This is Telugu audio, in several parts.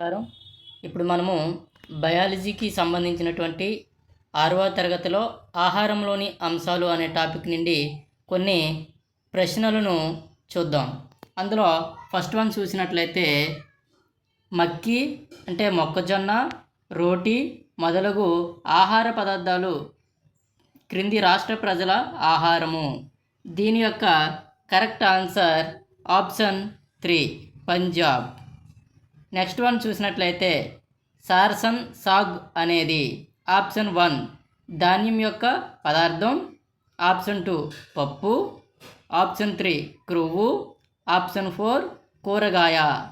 నమస్కారం ఇప్పుడు మనము బయాలజీకి సంబంధించినటువంటి ఆరవ తరగతిలో ఆహారంలోని అంశాలు అనే టాపిక్ నుండి కొన్ని ప్రశ్నలను చూద్దాం. అందులో ఫస్ట్ వన్ చూసినట్లయితే మక్కి అంటే మొక్కజొన్న రోటి మొదలగు ఆహార పదార్థాలు క్రింది రాష్ట్ర ప్రజల ఆహారము. దీని యొక్క correct answer option three Punjab. Next one చూసినట్లయితే సార్సన్ సాగ్ అనేది ఆప్షన్ వన్. ధాన్యం యొక్క పదార్థం. ఆప్షన్ టూ పప్పు. ఆప్షన్ త్రీ క్రువ్వు. ఆప్షన్ ఫోర్ కూరగాయ.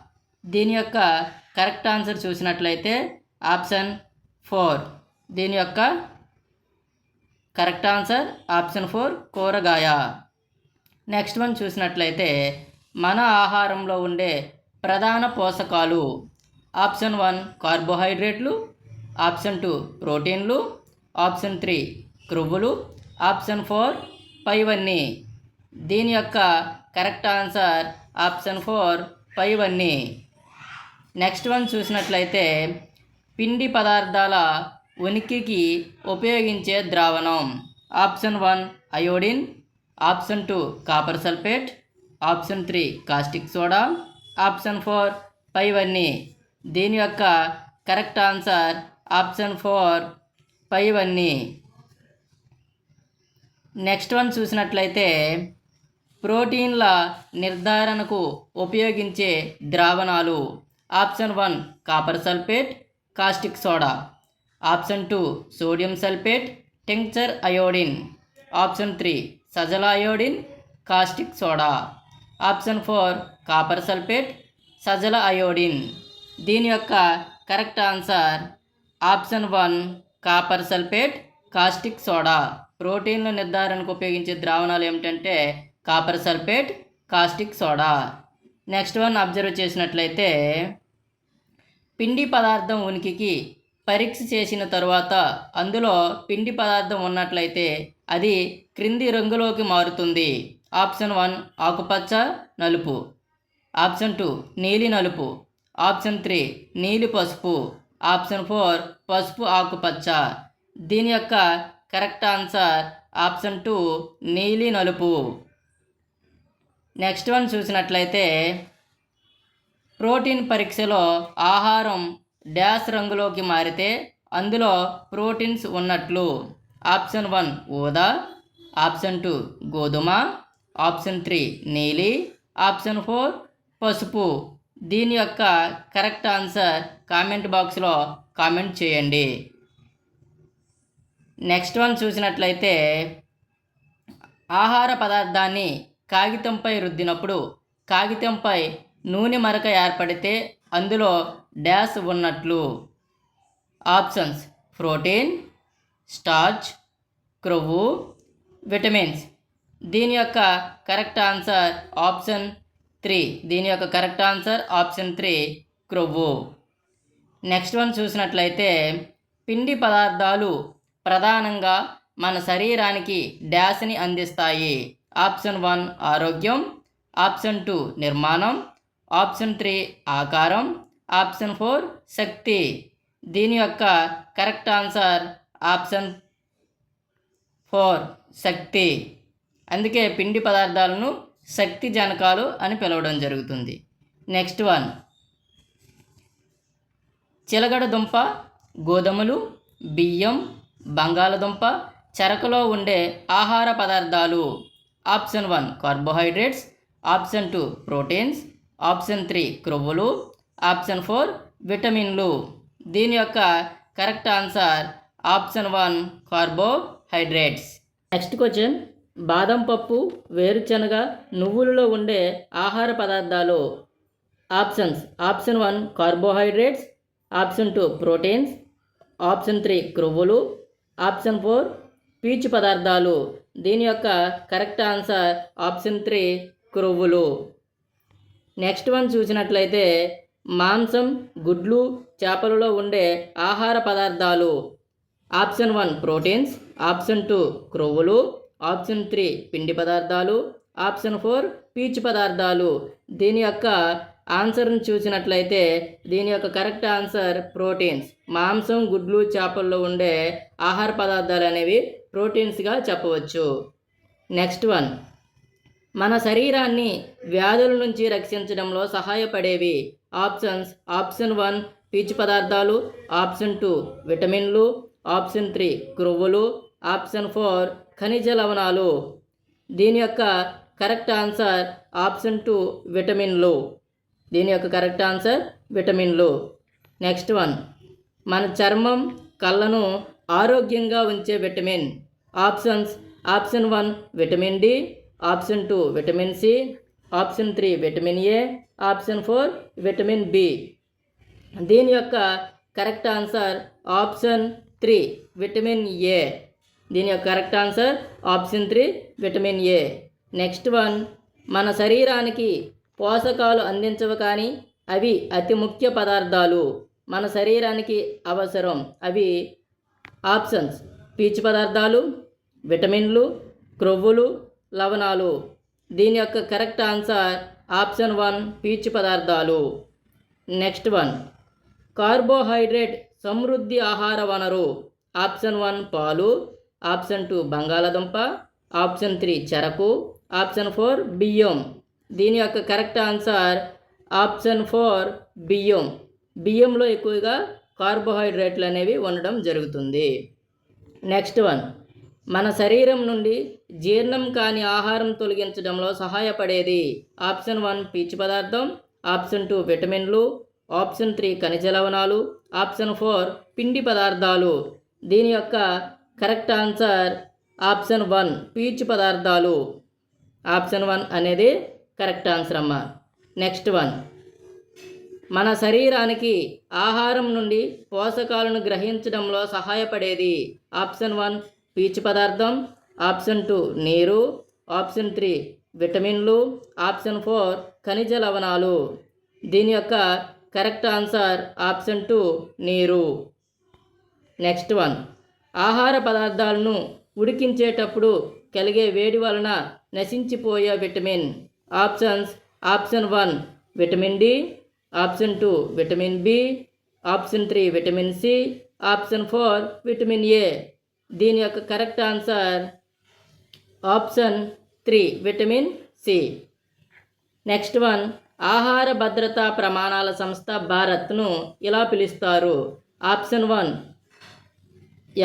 దీని యొక్క కరెక్ట్ ఆన్సర్ చూసినట్లయితే ఆప్షన్ ఫోర్. దీని యొక్క కరెక్ట్ ఆన్సర్ ఆప్షన్ ఫోర్ కూరగాయ. నెక్స్ట్ వన్ చూసినట్లయితే మన ఆహారంలో ఉండే ప్రధాన పోషకాలు ఆప్షన్ వన్ కార్బోహైడ్రేట్లు ఆప్షన్ టూ ప్రోటీన్లు ఆప్షన్ త్రీ క్రొవ్వులు ఆప్షన్ ఫోర్ పైవన్నీ. దీని యొక్క కరెక్ట్ ఆన్సర్ ఆప్షన్ ఫోర్ పైవన్నీ. నెక్స్ట్ వన్ చూసినట్లయితే పిండి పదార్థాల ఉనికికి ఉపయోగించే ద్రావణం. Option one iodine option two copper sulphate option three caustic soda option four పైవన్నీ దీని యొక్క కరెక్ట్ ఆన్సర్? ఆప్షన్ ఫోర్ పైవన్నీ నెక్స్ట్ వన్ చూసినట్లయితే ప్రోటీన్ల నిర్ధారణకు ఉపయోగించే ద్రావణాలు. Option one copper sulphate caustic soda. Option two sodium sulphate tincture iodine. Option three సజల iodine caustic soda. Option four copper sulphate సజల iodine. దీని యొక్క correct answer option one copper sulphate caustic soda. ప్రోటీన్ల నిర్ధారణకు ఉపయోగించే ద్రావణాలు ఏమిటంటే copper sulphate caustic soda. Next one observe చేసినట్లయితే పిండి పదార్థం ఉనికికి పరీక్ష చేసిన తరువాత అందులో పిండి పదార్థం ఉన్నట్లయితే అది క్రింది రంగులోకి మారుతుంది. ఆప్షన్ వన్ ఆకుపచ్చ నలుపు. ఆప్షన్ టూ నీలి నలుపు. ఆప్షన్ త్రీ నీలి పసుపు. ఆప్షన్ ఫోర్ పసుపు ఆకుపచ్చ. దీని యొక్క కరెక్ట్ ఆన్సర్ ఆప్షన్ టూ నీలి నలుపు. నెక్స్ట్ వన్ చూసినట్లయితే ప్రోటీన్ పరీక్షలో ఆహారం డ్యాష్ రంగులోకి మారితే అందులో ప్రోటీన్స్ ఉన్నట్లు. ఆప్షన్ వన్ ఊదా. ఆప్షన్ టూ గోధుమ. ఆప్షన్ త్రీ నీలి ఆప్షన్ ఫోర్ పసుపు. దీని యొక్క కరెక్ట్ ఆన్సర్ కామెంట్ బాక్స్లో కామెంట్ చేయండి. నెక్స్ట్ వన్ చూసినట్లయితే ఆహార పదార్థాన్ని కాగితంపై రుద్దినప్పుడు కాగితంపై నూనె మరక ఏర్పడితే అందులో డ్యాష్ ఉన్నట్లు. ఆప్షన్స్ ప్రోటీన్ స్టార్చ్ క్రొవ్వు విటమిన్స్. దీని యొక్క కరెక్ట్ ఆన్సర్ ఆప్షన్ త్రీ. దీని యొక్క కరెక్ట్ ఆన్సర్ ఆప్షన్ త్రీ క్రొవ్వు. నెక్స్ట్ వన్ చూసినట్లయితే పిండి పదార్థాలు ప్రధానంగా మన శరీరానికి డ్యాష్ని అందిస్తాయి. ఆప్షన్ వన్ ఆరోగ్యం. ఆప్షన్ టూ నిర్మాణం. ఆప్షన్ త్రీ ఆకారం. ఆప్షన్ ఫోర్ శక్తి. దీని యొక్క కరెక్ట్ ఆన్సర్ ఆప్షన్ ఫోర్ శక్తి. అందుకే పిండి పదార్థాలను శక్తి జనకాలు అని పిలవడం జరుగుతుంది. Next one. చిలగడ దుంప గోధుమలు బియ్యం బంగాళదుంప చెరకులో ఉండే ఆహార పదార్థాలు. Option one carbohydrates. Option two proteins. Option three క్రొవ్వులు. Option four విటమిన్లు. దీని యొక్క correct answer option one carbohydrates. Next question. బాదం పప్పు వేరుశనగ నువ్వులలో ఉండే ఆహార పదార్థాలు. Options. Option one carbohydrates. Option two proteins. Option three క్రొవ్వులు. Option four పీచు పదార్థాలు. దీని యొక్క కరెక్ట్ ఆన్సర్ ఆప్షన్ త్రీ క్రొవ్వులు. నెక్స్ట్ వన్ చూసినట్లయితే మాంసం గుడ్లు చేపలలో ఉండే ఆహార పదార్థాలు. Option one proteins. Option two క్రొవ్వులు. Option three పిండి పదార్థాలు ఆప్షన్ ఫోర్ పీచు పదార్థాలు. దీని యొక్క ఆన్సర్ని చూసినట్లయితే దీని యొక్క కరెక్ట్ ఆన్సర్ ప్రోటీన్స్. మాంసం గుడ్లు చేపల్లో ఉండే ఆహార పదార్థాలు అనేవి ప్రోటీన్స్గా చెప్పవచ్చు. Next one. మన శరీరాన్ని వ్యాధుల నుంచి రక్షించడంలో సహాయపడేవి ఆప్షన్స్ ఆప్షన్ వన్ పీచు పదార్థాలు ఆప్షన్ టూ విటమిన్లు ఆప్షన్ త్రీ క్రొవ్వులు ఆప్షన్ ఫోర్ ఖనిజ లవణాలు. దీని యొక్క కరెక్ట్ ఆన్సర్ ఆప్షన్ టు విటమిన్లు దీని యొక్క కరెక్ట్ ఆన్సర్ విటమిన్లు నెక్స్ట్ వన్. మన చర్మం కళ్ళను ఆరోగ్యంగా ఉంచే vitamin. Options option one vitamin D option two vitamin C option three vitamin A option four vitamin B. దీని యొక్క correct answer option three vitamin A. దీని యొక్క correct answer option three vitamin A. Next one మన శరీరానికి పోషకాలు అందించవు కానీ అవి అతి ముఖ్య పదార్థాలు. మన శరీరానికి అవసరం. అవి ఆప్షన్స్. పీచు పదార్థాలు విటమిన్లు క్రొవ్వులు లవణాలు. దీని యొక్క కరెక్ట్ ఆన్సర్ ఆప్షన్ వన్ పీచు పదార్థాలు. నెక్స్ట్ వన్ కార్బోహైడ్రేట్ సమృద్ధి ఆహార వనరు. ఆప్షన్ వన్ పాలు. ఆప్షన్ టూ బంగాళాదుంప ఆప్షన్ త్రీ చెరకు ఆప్షన్ ఫోర్ బియ్యం. దీని యొక్క కరెక్ట్ ఆన్సర్ ఆప్షన్ ఫోర్ బియ్యం. బియ్యంలో ఎక్కువగా కార్బోహైడ్రేట్లు అనేవి ఉండడం జరుగుతుంది. Next one. మన శరీరం నుండి జీర్ణం కాని ఆహారం తొలగించడంలో సహాయపడేది ఆప్షన్ వన్ పీచు పదార్థం ఆప్షన్ టూ విటమిన్లు ఆప్షన్ త్రీ ఖనిజ లవణాలు ఆప్షన్ ఫోర్ పిండి పదార్థాలు. దీని యొక్క కరెక్ట్ ఆన్సర్ ఆప్షన్ వన్ పీచు పదార్థాలు. ఆప్షన్ వన్ అనేది కరెక్ట్ ఆన్సర్ అమ్మ. Next one. మన శరీరానికి ఆహారం నుండి పోషకాలను గ్రహించడంలో సహాయపడేది ఆప్షన్ వన్ పీచు పదార్థం. ఆప్షన్ టూ నీరు. ఆప్షన్ త్రీ విటమిన్లు. ఆప్షన్ ఫోర్ ఖనిజ లవణాలు. దీని యొక్క కరెక్ట్ ఆన్సర్ ఆప్షన్ టూ నీరు. Next one. ఆహార పదార్థాలను ఉడికించేటప్పుడు కలిగే వేడి వలన నశించిపోయే vitamin. Options. Option one vitamin D. Option two vitamin B. Option three vitamin C. Option four vitamin A. దీని యొక్క correct answer option three vitamin C. Next one ఆహార భద్రతా ప్రమాణాల సంస్థ భారత్ను ఇలా పిలుస్తారు? Option one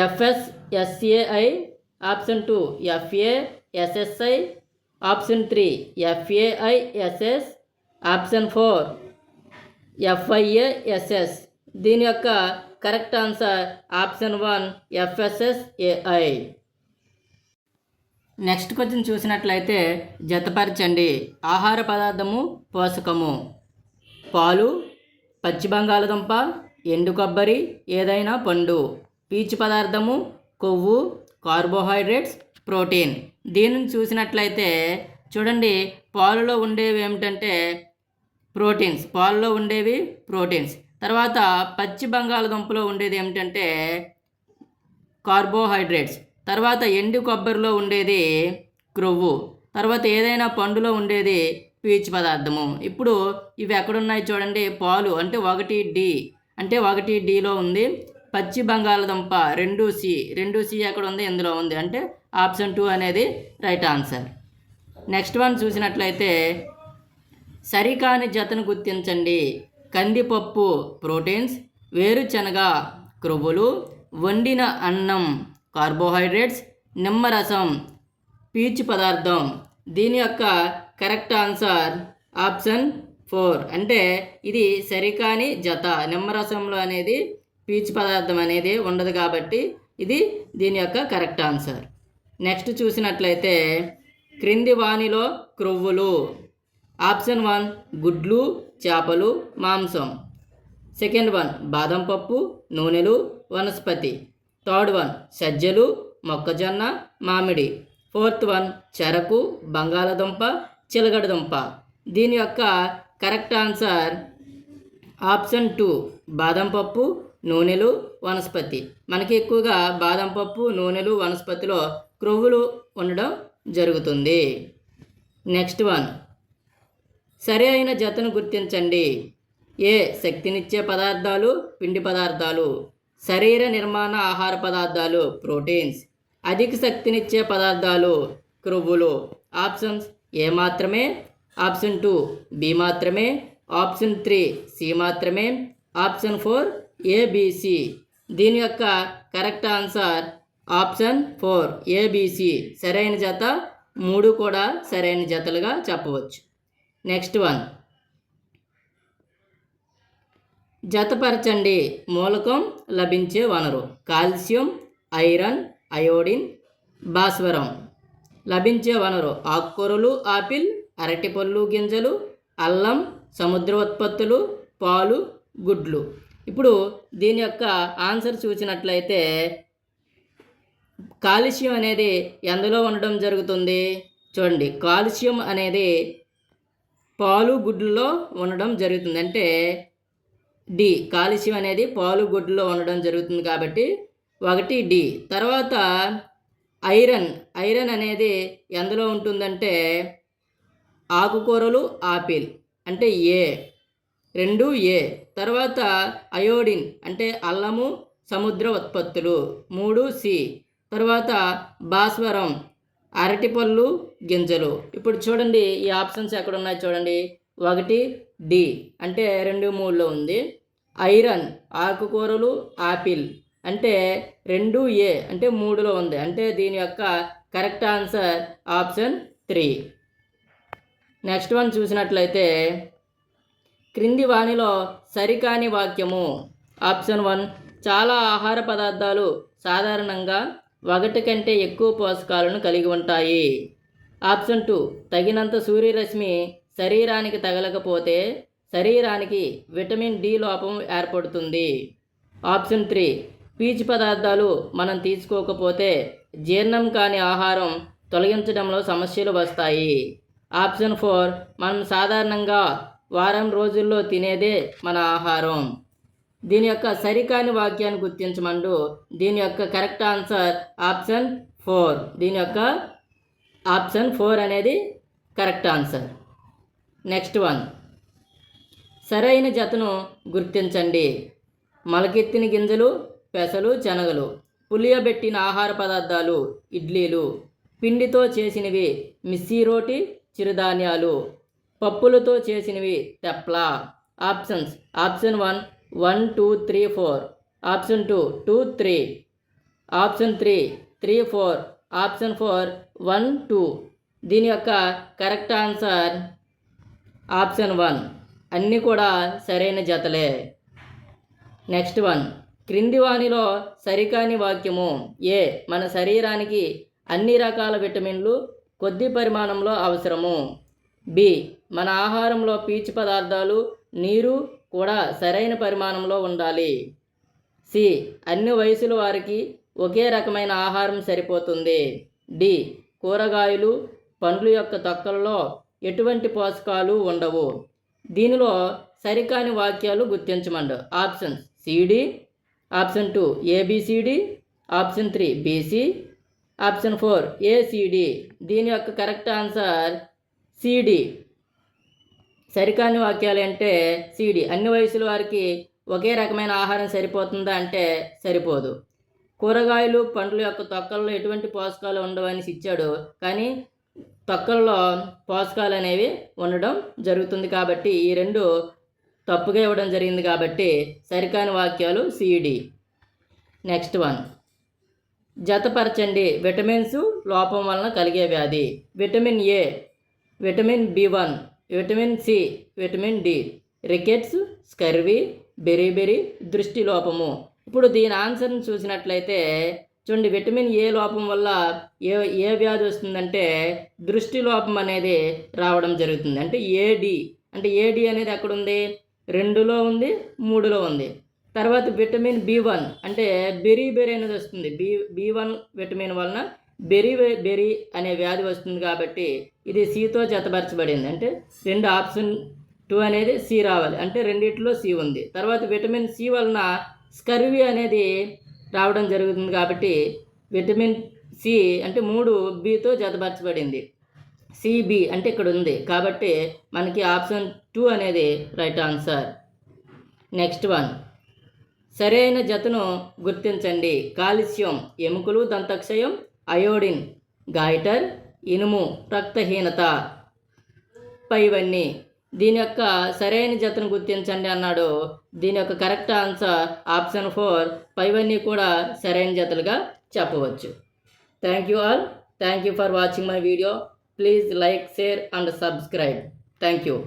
FSSAI option two FA SSI option three FAISS option four FIASS దీని యొక్క correct answer option one FSSAI next question చూసినట్లయితే జతపరచండి. ఆహార పదార్థము పోషకము. పాలు పచ్చి బంగాళదుంప ఎండు కొబ్బరి ఏదైనా పండు. పీచు పదార్థము కొవ్వు కార్బోహైడ్రేట్స్ ప్రోటీన్. దీనిని చూసినట్లయితే చూడండి పాలులో ఉండేవి ఏమిటంటే ప్రోటీన్స్. పాలలో ఉండేవి ప్రోటీన్స్. తర్వాత పచ్చి బంగాళదుంపలో ఉండేది ఏమిటంటే కార్బోహైడ్రేట్స్. తర్వాత ఎండు కొబ్బరిలో ఉండేది క్రొవ్వు. తర్వాత ఏదైనా పండులో ఉండేది పీచు పదార్థము. ఇప్పుడు ఇవి ఎక్కడున్నాయి చూడండి పాలు అంటే ఒకటి డి. అంటే ఒకటి డిలో ఉంది. పచ్చి బంగాళదుంప రెండు సి రెండు సి ఎక్కడ ఉంది? ఇందులో ఉంది. అంటే ఆప్షన్ టూ అనేది రైట్ ఆన్సర్. నెక్స్ట్ వన్ చూసినట్లయితే సరికాని జతను గుర్తించండి. కందిపప్పు ప్రోటీన్స్ వేరుశనగ క్రొవ్వులు వండిన అన్నం కార్బోహైడ్రేట్స్ నిమ్మరసం పీచు పదార్థం. దీని యొక్క కరెక్ట్ ఆన్సర్ ఆప్షన్ ఫోర్. అంటే ఇది సరికాని జత. నిమ్మరసంలో అనేది పీచు పదార్థం అనేది ఉండదు కాబట్టి ఇది దీని యొక్క కరెక్ట్ ఆన్సర్. నెక్స్ట్ చూసినట్లయితే క్రింది వాణిలో క్రొవ్వులు. ఆప్షన్ వన్ గుడ్లు చేపలు మాంసం. సెకండ్ వన్ బాదం పప్పు నూనెలు వనస్పతి. థర్డ్ వన్ సజ్జలు మొక్కజొన్న మామిడి. ఫోర్త్ వన్ చెరకు బంగాళదుంప చిలగడదుంప. దీని యొక్క కరెక్ట్ ఆన్సర్ ఆప్షన్ టూ బాదం పప్పు నూనెలు వనస్పతి. మనకి ఎక్కువగా బాదం పప్పు నూనెలు వనస్పతిలో క్రొవ్వులు ఉండడం జరుగుతుంది. Next one. సరి అయిన జతను గుర్తించండి. ఏ శక్తినిచ్చే పదార్థాలు పిండి పదార్థాలు. శరీర నిర్మాణ ఆహార పదార్థాలు ప్రోటీన్స్. అధిక శక్తినిచ్చే పదార్థాలు క్రొవ్వులు. ఆప్షన్స్ ఏ మాత్రమే. ఆప్షన్ టూ బి మాత్రమే. ఆప్షన్ త్రీ సి మాత్రమే. ఆప్షన్ ఫోర్ ఏబిసి దీని యొక్క correct answer option four. ABC సరైన జత మూడు కూడా సరైన జతలుగా చెప్పవచ్చు. Next one. జతపరచండి. మూలకం లభించే వనరు. కాల్షియం ఐరన్ అయోడిన్ భాస్వరం. లభించే వనరు ఆకుకూరలు ఆపిల్ అరటిపళ్ళు గింజలు అల్లం సముద్ర ఉత్పత్తులు పాలు గుడ్లు. ఇప్పుడు దీని యొక్క ఆన్సర్ చూసినట్లయితే కాల్షియం అనేది ఎందులో ఉండడం జరుగుతుంది. చూడండి కాల్షియం అనేది పాలు గుడ్లలో ఉండడం జరుగుతుంది. అంటే డి కాలుష్యం అనేది పాలు గుడ్లలో ఉండడం జరుగుతుంది కాబట్టి ఒకటి డి. తర్వాత ఐరన్ ఐరన్ అనేది ఎందులో ఉంటుందంటే ఆకుకూరలు ఆపిల్ అంటే ఏ. రెండు ఏ. తర్వాత అయోడిన్ అంటే అల్లము సముద్ర ఉత్పత్తులు. మూడు సి. తర్వాత భాస్వరం అరటిపళ్ళు గింజలు. ఇప్పుడు చూడండి ఈ ఆప్షన్స్ ఎక్కడ ఉన్నాయి చూడండి. ఒకటి డి. అంటే రెండు మూడులో ఉంది. ఐరన్ ఆకుకూరలు ఆపిల్. అంటే రెండు ఏ అంటే మూడులో ఉంది. అంటే దీని యొక్క correct answer option three. Next one చూసినట్లయితే క్రింది వాణిలో సరికాని వాక్యము. ఆప్షన్ వన్ చాలా ఆహార పదార్థాలు సాధారణంగా ఒకటి కంటే ఎక్కువ పోషకాలను కలిగి ఉంటాయి. ఆప్షన్ టూ తగినంత సూర్యరశ్మి శరీరానికి తగలకపోతే శరీరానికి విటమిన్ డి లోపం ఏర్పడుతుంది. ఆప్షన్ త్రీ పీచు పదార్థాలు మనం తీసుకోకపోతే జీర్ణం కాని ఆహారం తొలగించడంలో సమస్యలు వస్తాయి. ఆప్షన్ ఫోర్ మనం సాధారణంగా వారం రోజుల్లో తినేదే మన ఆహారం. దీని యొక్క సరికాని వాక్యాన్ని గుర్తించమండు దీని యొక్క కరెక్ట్ ఆన్సర్ ఆప్షన్ ఫోర్. దీని యొక్క ఆప్షన్ ఫోర్ అనేది కరెక్ట్ ఆన్సర్. Next one. సరైన జతను గుర్తించండి. మలకెత్తిన గింజలు పెసలు శనగలు పులియబెట్టిన ఆహార పదార్థాలు ఇడ్లీలు పిండితో చేసినవి మిస్సీ రోటి చిరుధాన్యాలు పప్పులతో చేసినవి. Thepla options. Option one one two three four. Option two two three. Option three three four. Option four one two. దీని యొక్క కరెక్ట్ ఆన్సర్ ఆప్షన్ వన్. అన్నీ కూడా సరైన జతలే. Next one. క్రింది వాణిలో సరికాని వాక్యము. ఏ మన శరీరానికి అన్ని రకాల విటమిన్లు కొద్ది పరిమాణంలో అవసరము. బి. మన ఆహారంలో పీచు పదార్థాలు నీరు కూడా సరైన పరిమాణంలో ఉండాలి. సి. అన్ని వయసుల వారికి ఒకే రకమైన ఆహారం సరిపోతుంది. డి. కూరగాయలు పండ్ల యొక్క తొక్కలలో ఎటువంటి పోషకాలు ఉండవు. దీనిలో సరికాని వాక్యాలు గుర్తించమండు. Option CD option two ABCD option three BC option four ACD దీని యొక్క కరెక్ట్ ఆన్సర్ సిడి సరికాని వాక్యాలు అంటే సిడి అన్ని వయసుల వారికి ఒకే రకమైన ఆహారం సరిపోతుందా అంటే సరిపోదు. కూరగాయలు పండ్ల యొక్క తొక్కల్లో ఎటువంటి పోషకాలు ఉండవని ఇచ్చాడు. కానీ తొక్కల్లో పోషకాలు అనేవి ఉండడం జరుగుతుంది కాబట్టి ఈ రెండు తప్పుగా ఇవ్వడం జరిగింది కాబట్టి సరికాని వాక్యాలు సిడి నెక్స్ట్ వన్ జతపరచండి. విటమిన్స్ లోపం వలన కలిగే వ్యాధి. Vitamin A vitamin B one vitamin C vitamin D rickets scurvy beri దృష్టి లోపము. ఇప్పుడు దీని ఆన్సర్ని చూసినట్లయితే చూడండి విటమిన్ ఏ లోపం వల్ల ఏ ఏ వ్యాధి వస్తుందంటే దృష్టి లోపం అనేది రావడం జరుగుతుంది. అంటే ఏడి అంటే ఏడి అనేది ఎక్కడ ఉంది రెండులో ఉంది మూడులో ఉంది. తర్వాత విటమిన్ బి వన్ అంటే బెరీ బెరీ అనేది వస్తుంది. బి బి వన్ విటమిన్ వలన బెరీ బెరీ అనే వ్యాధి వస్తుంది కాబట్టి ఇది సితో జతపరచబడింది. అంటే రెండు ఆప్షన్ టూ అనేది సి రావాలి. అంటే రెండిట్లో సి ఉంది. తర్వాత విటమిన్ సి వలన స్కర్వీ అనేది రావడం జరుగుతుంది కాబట్టి విటమిన్ సి అంటే మూడు బితో జతపరచబడింది. సిబి అంటే ఇక్కడ ఉంది. కాబట్టి మనకి ఆప్షన్ టూ అనేది రైట్ ఆన్సర్. Next one. సరైన జతను గుర్తించండి. కాల్షియం ఎముకలు దంతక్షయం అయోడిన్ గాయిటర్ ఇనుము రక్తహీనత. పైవన్నీ. దీని యొక్క సరైన జతను గుర్తించండి అన్నాడు. దీని యొక్క కరెక్ట్ ఆన్సర్ ఆప్షన్ ఫోర్. పైవన్నీ కూడా సరైన జతలుగా చెప్పవచ్చు. Thank you all. Thank you for watching my video. Please like share and subscribe. Thank you.